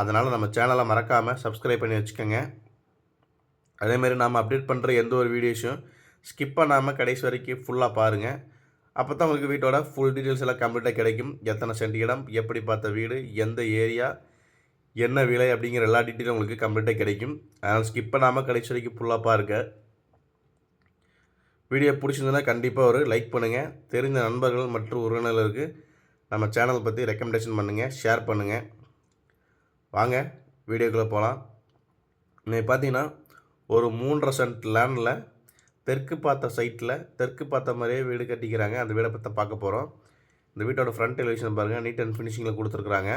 அதனால் நம்ம சேனலை மறக்காமல் சப்ஸ்கிரைப் பண்ணி வச்சுக்கோங்க. அதேமாரி நாம் அப்டேட் பண்ணுற எந்த ஒரு வீடியோஸும் ஸ்கிப் பண்ணாமல் கடைசி வரைக்கும் ஃபுல்லாக பாருங்கள் அப்போ தான் உங்களுக்கு வீட்டோட ஃபுல் டீட்டெயில்ஸ் எல்லாம் கம்ப்ளீட்டாக கிடைக்கும். எத்தனை சென்ட் இடம் எப்படி பார்த்த வீடு எந்த ஏரியா என்ன விலை அப்படிங்கிற எல்லா டீட்டெயிலும் உங்களுக்கு கம்ப்ளீட்டாக கிடைக்கும். அதனால் ஸ்கிப் பண்ணாமல் கடைசி வரைக்கும் ஃபுல்லாக பாருங்கள் வீடியோ பிடிச்சிருந்ததுன்னா கண்டிப்பாக ஒரு லைக் பண்ணுங்கள் தெரிந்த நண்பர்கள் மற்றும் உறவினர்களுக்கு நம்ம சேனல் பற்றி ரெக்கமெண்டேஷன் பண்ணுங்கள் ஷேர் பண்ணுங்கள் வாங்க வீடியோக்குள்ளே போகலாம் இன்னைக்கு பார்த்தீங்கன்னா ஒரு மூன்றரை சென்ட் லேண்டில் தெற்கு பார்த்த சைட்டில் தெற்கு பார்த்த மாதிரியே வீடு கட்டிக்கிறாங்க. அந்த வீடை பற்றி பார்க்க போகிறோம் இந்த வீட்டோட ஃப்ரண்ட் எலிவேஷன் பாருங்கள் நீட் அண்ட் ஃபினிஷிங்கில் கொடுத்துருக்குறாங்க.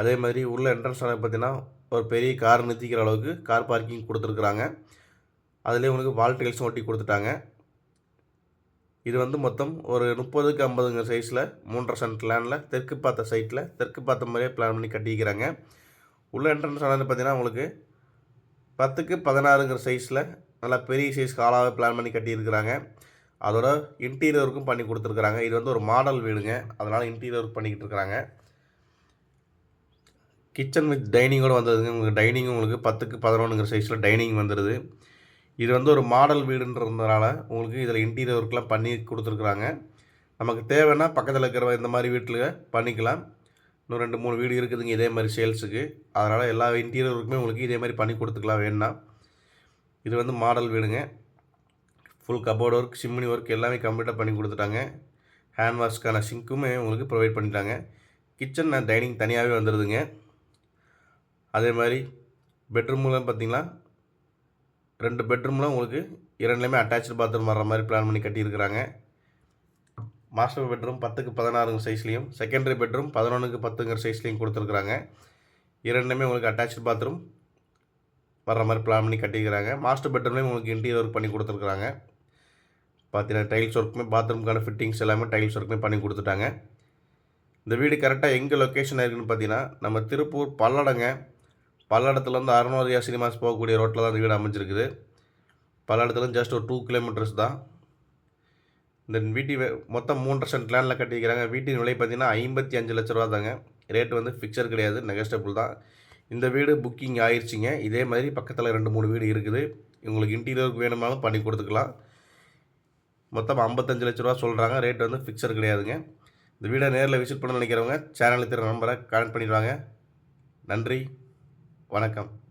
அதே மாதிரி உள்ள என்ட்ரன்ஸ் பார்த்தீங்கன்னா ஒரு பெரிய கார் நிறுத்திக்கிற அளவுக்கு கார் பார்க்கிங் கொடுத்துருக்குறாங்க. அதுலேயே உங்களுக்கு வால் டைல்ஸும் ஒட்டி கொடுத்துட்டாங்க. இது வந்து மொத்தம் ஒரு முப்பதுக்கு ஐம்பதுங்க சைஸில் மூன்றரை சென்ட் லேண்டில் தெற்கு பார்த்த சைட்டில் தெற்கு பார்த்த மாதிரியே பிளான் பண்ணி கட்டிக்கிறாங்க. உள்ள என்ட்ரன்ஸ் வந்து பார்த்தீங்கன்னா உங்களுக்கு பத்துக்கு பதினாறுங்கிற சைஸில் நல்லா பெரிய சைஸ் காலாகவே பிளான் பண்ணி கட்டியிருக்கிறாங்க. அதோட இன்டீரியர் ஒர்க்கும் பண்ணி கொடுத்துருக்குறாங்க. இது வந்து ஒரு மாடல் வீடுங்க. அதனால் இன்டீரியர் ஒர்க் பண்ணிக்கிட்டு இருக்கிறாங்க கிச்சன் வித் டைனிங்கோடு வந்ததுங்க. உங்களுக்கு டைனிங் உங்களுக்கு பத்துக்கு பதினொன்றுங்கிற சைஸில் டைனிங் வந்துடுது இது வந்து ஒரு மாடல் வீடுன்றதுனால உங்களுக்கு இதில் இன்டீரியர் ஒர்க்லாம் பண்ணி கொடுத்துருக்குறாங்க. நமக்கு தேவைன்னா பக்கத்தில் இருக்கிற இந்த மாதிரி வீட்டில் பண்ணிக்கலாம். இன்னும் ரெண்டு மூணு வீடு இருக்குதுங்க இதே மாதிரி சேல்ஸுக்கு. அதனால் எல்லா இன்டீரியர் ஒர்க்குமே உங்களுக்கு இதே மாதிரி பண்ணி கொடுத்துக்கலாம் வேணும்னா இது வந்து மாடல் வீடுங்க. Full cupboard work chimney work எல்லாமே கம்ப்ளீட்டாக பண்ணி கொடுத்துட்டாங்க. ஹேண்ட் வாஷ்க்கான சிங்க்குமே உங்களுக்கு ப்ரொவைட் பண்ணிட்டாங்க. கிச்சன் டைனிங் தனியாகவே வந்துடுதுங்க அதே மாதிரி பெட்ரூம்லாம் பார்த்தீங்கன்னா ரெண்டு பெட்ரூமில் உங்களுக்கு இரண்டுலேயுமே அட்டாச்சு பாத்ரூம் வர்ற மாதிரி பிளான் பண்ணி கட்டியிருக்கிறாங்க. மாஸ்டர் பெட்ரூம் பத்துக்கு பதினாறுங்க சைஸ்லேயும் செகண்டரி பெட்ரூம் பதினொன்றுக்கு பத்துங்கிற சைஸ்லேயும் கொடுத்துருக்குறாங்க. இரண்டுமே உங்களுக்கு அட்டாச்சு பாத்ரூம் வர்ற மாதிரி பிளான் பண்ணி கட்டியிருக்கிறாங்க. மாஸ்டர் பெட்ரூம்லேயும் உங்களுக்கு இன்டீரியர் ஒர்க் பண்ணி கொடுத்துருக்குறாங்க. பார்த்தீங்கன்னா டைல்ஸ் ஒர்க்குமே பாத்ரூம்க்கான ஃபிட்டிங்ஸ் எல்லாமே டைல்ஸ் ஒர்க்குமே பண்ணி கொடுத்துட்டாங்க. இந்த வீடு கரெக்டாக எங்கே லொக்கேஷன் இருக்குதுன்னு பார்த்தீங்கன்னா நம்ம திருப்பூர் பல்லடங்க பல்லடத்துலேருந்து அருணோதயா சினிமாஸ் போகக்கூடிய ரோட்டில் தான் இந்த வீடு அமைஞ்சிருக்குது. பல்லடத்துலேருந்து ஜஸ்ட் ஒரு டூ கிலோமீட்டர்ஸ் தான். இந்த வீட்டு வே- மொத்தம் மூன்றரை சென்ட் லேண்டில் கட்டிக்கிறாங்க வீட்டின் விலை பார்த்தீங்கன்னா ஐம்பத்தி அஞ்சு லட்ச ரூபா தாங்க. ரேட் வந்து ஃபிக்சர் கிடையாது. நெகஸ்டபுள் தான். இந்த வீடு புக்கிங் ஆயிடுச்சிங்க இதே மாதிரி பக்கத்தில் ரெண்டு மூணு வீடு இருக்குது. உங்களுக்கு இன்டீரியருக்கு வேணுமாலும் பண்ணி கொடுத்துக்கலாம். மொத்தம் ஐம்பத்தஞ்சு லட்ச ரூபா சொல்கிறாங்க ரேட் வந்து ஃபிக்சர் கிடையாதுங்க. இந்த வீடை நேரில் விசிட் பண்ண நினைக்கிறவங்க சேனலுக்கு நம்பரை கனெக்ட் பண்ணிடுவாங்க. நன்றி. வணக்கம்.